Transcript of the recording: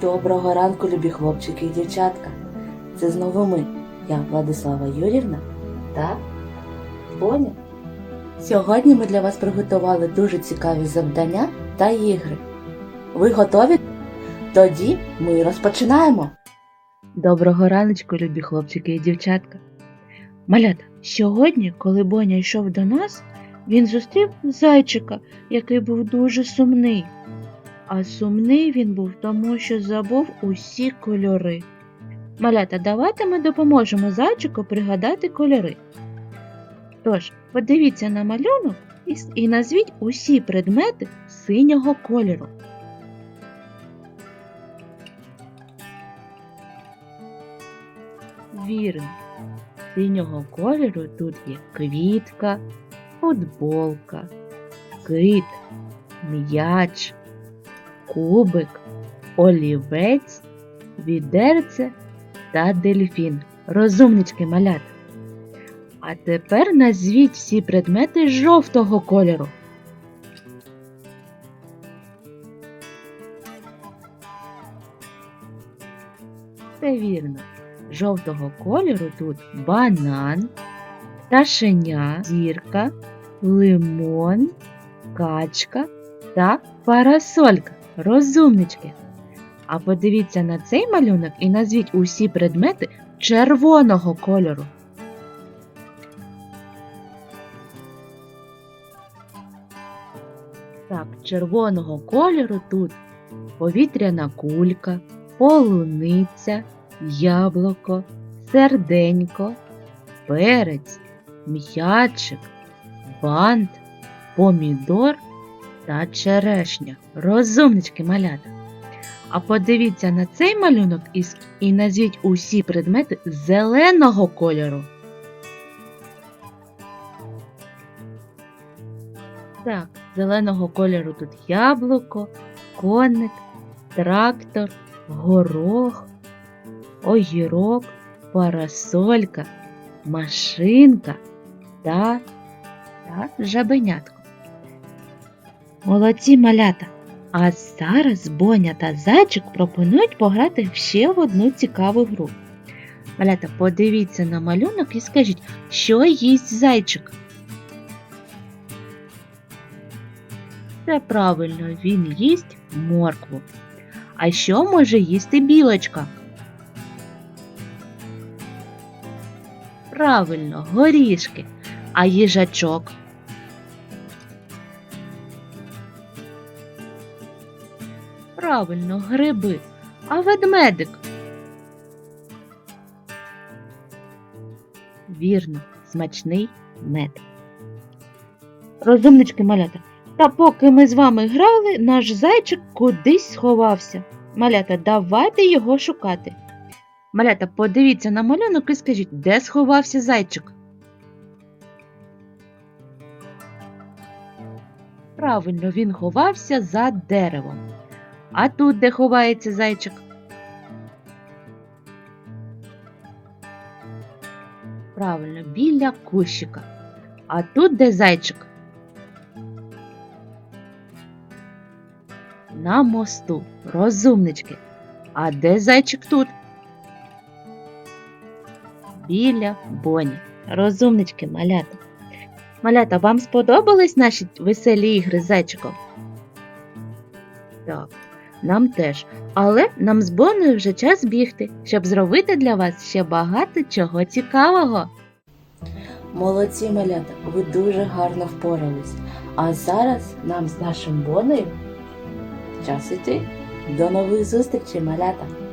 Доброго ранку, любі хлопчики і дівчатка. Це знову ми, я Владислава Юрівна та Боня. Сьогодні ми для вас приготували дуже цікаві завдання та ігри. Ви готові? Тоді ми розпочинаємо. Доброго раночку, любі хлопчики і дівчатка. Малята, сьогодні, коли Боня йшов до нас, він зустрів зайчика, який був дуже сумний. А сумний він був тому, що забув усі кольори. Малята, давайте ми допоможемо зайчику пригадати кольори. Тож, подивіться на малюнок і, назвіть усі предмети синього кольору. Вірно, синього кольору тут є квітка, футболка, кит, м'яч, кубик, олівець, відерце та дельфін. Розумнички малята. А тепер назвіть всі предмети жовтого кольору. Це вірно. Жовтого кольору тут банан, пташеня, зірка, лимон, качка та парасолька. Розумнички. А подивіться на цей малюнок і назвіть усі предмети червоного кольору. Так, червоного кольору тут повітряна кулька, полуниця, яблуко, серденько, перець, м'ячик, бант, помідор та черешня. Розумнички малята. А подивіться на цей малюнок і, і назвіть усі предмети зеленого кольору. Так, зеленого кольору тут яблуко, коник, трактор, горох, огірок, парасолька, машинка та, та жабенятко. Молодці малята! А зараз Боня та Зайчик пропонують пограти ще в одну цікаву гру. Малята, подивіться на малюнок і скажіть, що їсть зайчик? Це правильно, він їсть моркву. А що може їсти білочка? Правильно, горішки. А їжачок? Правильно, гриби. А ведмедик? Вірно, смачний мед. Розумнички малята. Та поки ми з вами грали, наш зайчик кудись сховався. Малята, давайте його шукати. Малята, подивіться на малюнок і скажіть, де сховався зайчик? Правильно, він ховався за деревом. А тут де ховається зайчик? Правильно, біля кущика. А тут де зайчик? На мосту. Розумнички. А де зайчик тут? Біля боні. Розумнички, малята. Малята, вам сподобались наші веселі ігри з зайчиком? Так, нам теж. Але нам з Боною вже час бігти, щоб зробити для вас ще багато чого цікавого. Молодці, малята, ви дуже гарно впорались. А зараз нам з нашим Боною час іти. До нових зустрічей, малята!